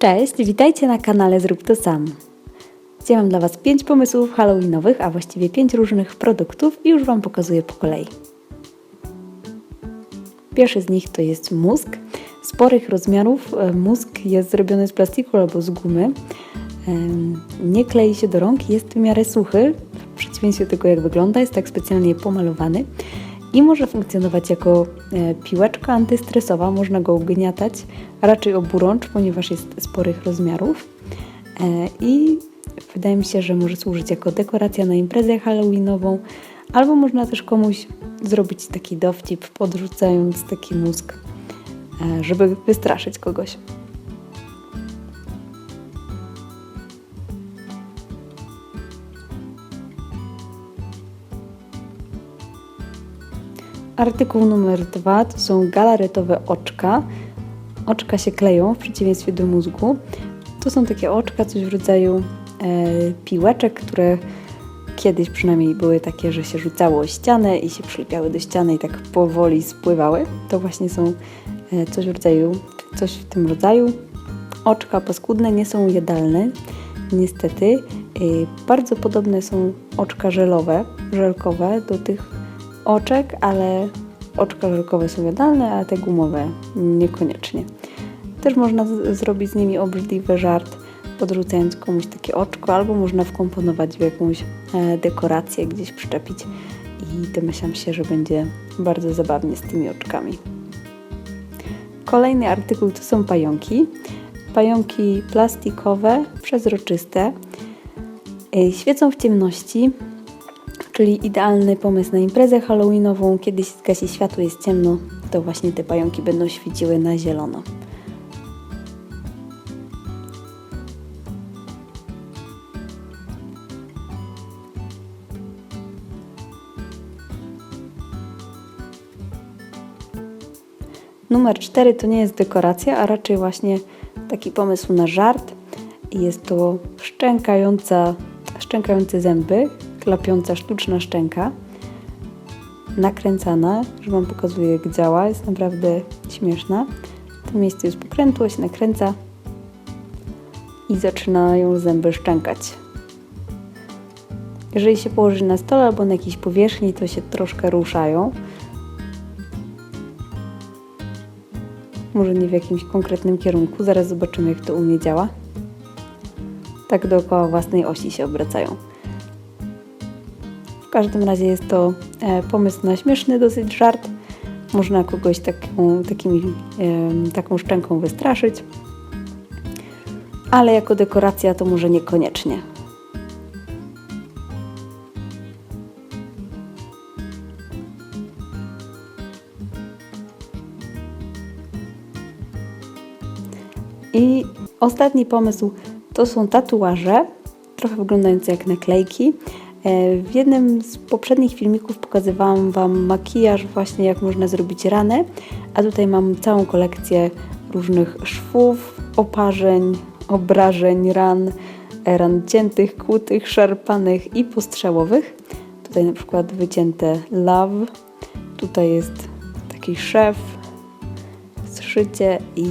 Cześć, witajcie na kanale Zrób to sam. Dzisiaj mam dla Was 5 pomysłów halloweenowych, a właściwie 5 różnych produktów i już Wam pokazuję po kolei. Pierwszy z nich to jest mózg. Sporych rozmiarów e, mózg jest zrobiony z plastiku albo z gumy. Nie klei się do rąk, jest w miarę suchy. W przeciwieństwie do tego, jak wygląda, jest tak specjalnie pomalowany i może funkcjonować jako e, piłeczka antystresowa. Można go ugniatać, raczej oburącz, ponieważ jest sporych rozmiarów. E, I wydaje mi się, że może służyć jako dekoracja na imprezę halloweenową, albo można też komuś zrobić taki dowcip, podrzucając taki mózg, e, żeby wystraszyć kogoś. Artykuł numer dwa to są galaretowe oczka. Oczka się kleją w przeciwieństwie do mózgu. To są takie oczka, coś w rodzaju e, piłeczek, które kiedyś przynajmniej były takie, że się rzucało o ścianę i się przylepiały do ściany i tak powoli spływały. To właśnie są e, coś w rodzaju, coś w tym rodzaju. Oczka paskudne nie są jadalne, niestety. E, bardzo podobne są oczka żelowe, żelkowe do tych oczek, ale oczka żelkowe są jadalne, a te gumowe niekoniecznie. Też można zrobić z nimi obrzydliwy żart, podrzucając komuś takie oczko, albo można wkomponować w jakąś e, dekorację, gdzieś przyczepić i domyślam się, że będzie bardzo zabawnie z tymi oczkami. Kolejny artykuł to są pająki. Pająki plastikowe, przezroczyste, e, świecą w ciemności, czyli idealny pomysł na imprezę halloweenową. Kiedy się zgasi światło, jest ciemno, to właśnie te pająki będą świeciły na zielono. Numer 4 to nie jest dekoracja, a raczej właśnie taki pomysł na żart. Jest to szczękająca, szczękające zęby, klapiąca sztuczna szczęka, nakręcana, że Wam pokazuję jak działa, jest naprawdę śmieszna. W tym miejscu jest pokrętło, się nakręca i zaczynają zęby szczękać. Jeżeli się położy na stole albo na jakiejś powierzchni, to się troszkę ruszają. Może nie w jakimś konkretnym kierunku, zaraz zobaczymy jak to u mnie działa. Tak dookoła własnej osi się obracają. W każdym razie jest to e, pomysł na śmieszny dosyć żart. Można kogoś taką, takimi, taką szczęką wystraszyć, ale jako dekoracja to może niekoniecznie. I ostatni pomysł to są tatuaże, trochę wyglądające jak naklejki. E, W jednym z poprzednich filmików pokazywałam Wam makijaż, właśnie jak można zrobić ranę, a tutaj mam całą kolekcję różnych szwów, oparzeń, obrażeń, ran, e, ran ciętych, kłutych, szarpanych i postrzałowych. Tutaj na przykład wycięte love, tutaj jest taki szef, zszycie i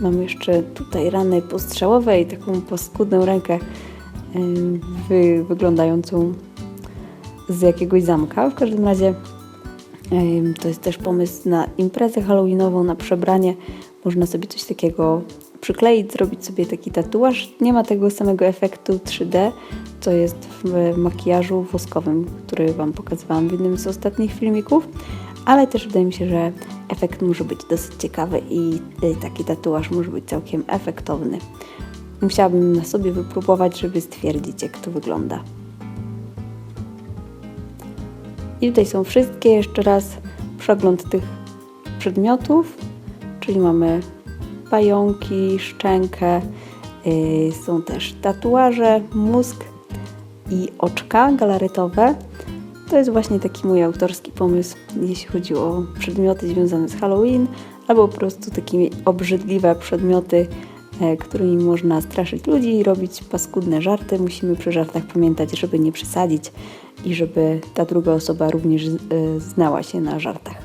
mam jeszcze tutaj rany postrzałowe i taką paskudną rękę wy, wyglądającą z jakiegoś zamka. W każdym razie to jest też pomysł na imprezę halloweenową, na przebranie. Można sobie coś takiego przykleić, zrobić sobie taki tatuaż. Nie ma tego samego efektu 3D, co jest w makijażu woskowym, który Wam pokazywałam w jednym z ostatnich filmików, ale też wydaje mi się, że efekt może być dosyć ciekawy i taki tatuaż może być całkiem efektowny. Musiałabym na sobie wypróbować, żeby stwierdzić, jak to wygląda. I tutaj są wszystkie, jeszcze raz przegląd tych przedmiotów, czyli mamy pająki, szczękę, yy, są też tatuaże, mózg i oczka galaretowe. To jest właśnie taki mój autorski pomysł, jeśli chodzi o przedmioty związane z Halloween, albo po prostu takie obrzydliwe przedmioty, którymi można straszyć ludzi i robić paskudne żarty. Musimy przy żartach pamiętać, żeby nie przesadzić i żeby ta druga osoba również e, znała się na żartach.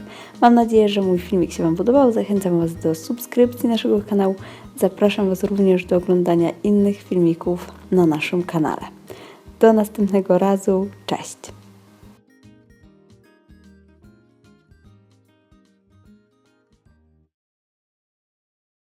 Mam nadzieję, że mój filmik się Wam podobał. Zachęcam Was do subskrypcji naszego kanału. Zapraszam Was również do oglądania innych filmików na naszym kanale. Do następnego razu. Cześć!